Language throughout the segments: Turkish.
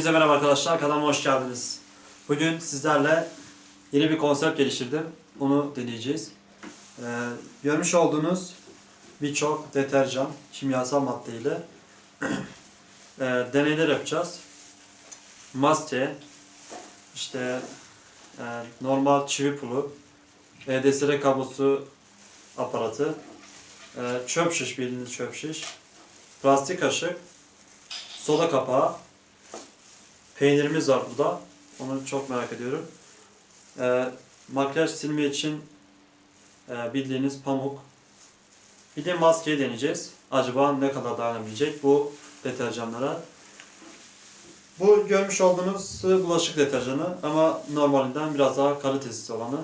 Hepinize merhaba arkadaşlar, kanalıma hoş geldiniz. Bugün sizlerle yeni bir konsept geliştirdim. Onu deneyeceğiz. Ee, görmüş olduğunuz birçok deterjan, kimyasal maddeyle e, deneyler yapacağız. Maske, işte e, normal çivi pulu, EDSR kablosu aparatı, e, çöp şiş, bildiğiniz çöp şiş, plastik kaşık, soda kapağı, peynirimiz var burada. Onu çok merak ediyorum. Ee, makyaj silme için e, bildiğiniz pamuk. Bir de maskeyi deneyeceğiz. Acaba ne kadar dayanabilecek bu deterjanlara. Bu görmüş olduğunuz bulaşık deterjanı ama normalinden biraz daha kalitesiz olanı.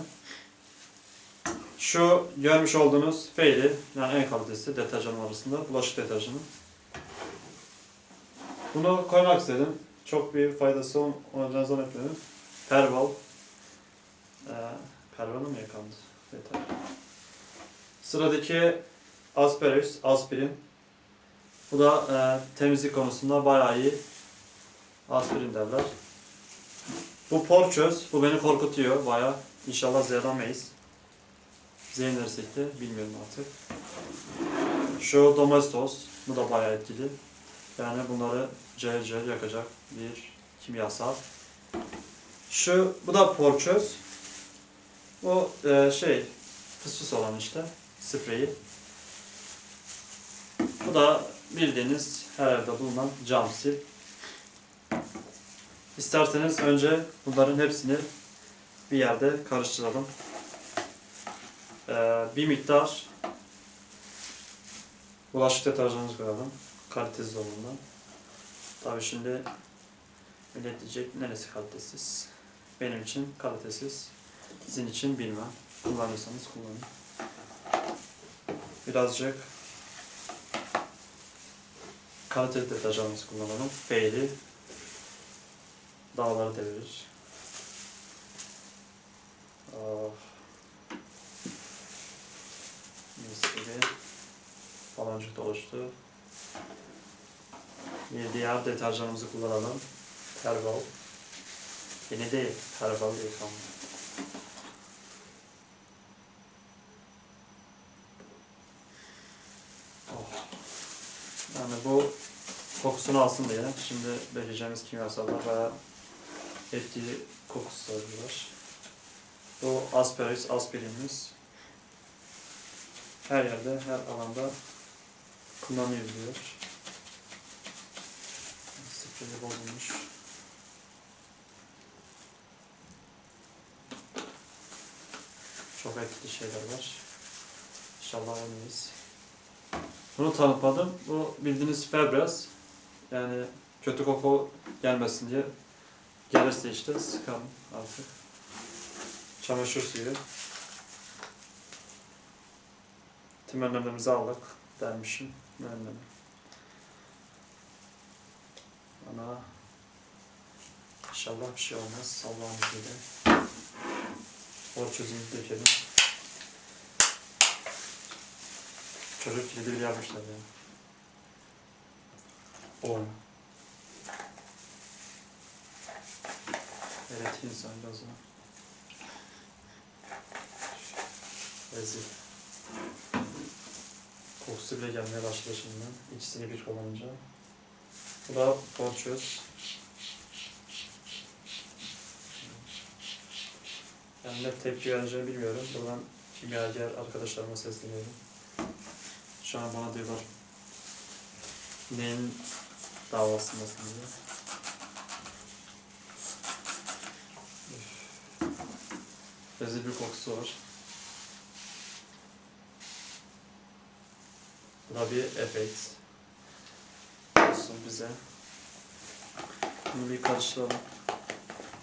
Şu görmüş olduğunuz Fairy yani en kalitesi deterjan arasında bulaşık deterjanı. Bunu koymak istedim. Çok bir faydası ol- olacağını zannetmiyorum. Perval. Ee, Perval'ı mı yakandı? Yeter. Sıradaki Asperus, aspirin. Bu da e, temizlik konusunda bayağı iyi. Aspirin derler. Bu porçöz. Bu beni korkutuyor bayağı. İnşallah zehirlenmeyiz. Zehirlenirsek de bilmiyorum artık. Şu domestos. Bu da bayağı etkili. Yani bunları cayır cayır yakacak bir kimyasal. Şu, bu da porçöz. Bu e, şey, fıs olan işte, spreyi. Bu da bildiğiniz her evde bulunan cam sil. İsterseniz önce bunların hepsini bir yerde karıştıralım. E, bir miktar bulaşık deterjanımızı koyalım. Kalitesiz olanından. Tabii şimdi millet diyecek neresi kalitesiz? Benim için kalitesiz. Sizin için bilmem. Kullanırsanız kullanın. Birazcık kaliteli deterjanımızı kullanalım. Feyli dağları devirir. Oh. Mis gibi baloncuk da oluştu. Diğer deterjanımızı kullanalım. Herbal. Yeni değil, herbal yıkama. Oh. Yani bu kokusunu alsın diye şimdi vereceğimiz kimyasallar bayağı etkili kokusu var. Bu asperis, aspirinimiz her yerde, her alanda kullanılıyor. Spreyi bozulmuş. Çok etkili şeyler var. İnşallah ölmeyiz. Bunu tanıtmadım. Bu bildiğiniz Febreze. Yani kötü koku gelmesin diye. Gelirse işte sıkalım artık. Çamaşır suyu. Tüm önlemlerimizi aldık dermişim. Önlemi? Ana İnşallah bir şey olmaz. Allah'ın izniyle. O çözümü dökelim. Çocuk kilidi bile yapmışlar ya. On. Evet insan gazına. Rezil. Kokusu bile gelmeye başladı şimdiden. İkisini bir kullanınca. Bu da porçöz. Yani ne tepki vereceğini bilmiyorum. Buradan kimyager arkadaşlarıma sesleniyorum. Şu an bana diyorlar neyin davasındasın diye. Rezil bir kokusu var. Bu da bir efekt. Olsun bize. Bunu bir karıştıralım.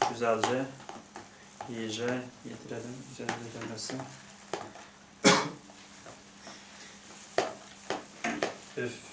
Güzelce iyice yedirelim. Üzerinde dönmesin. Üf.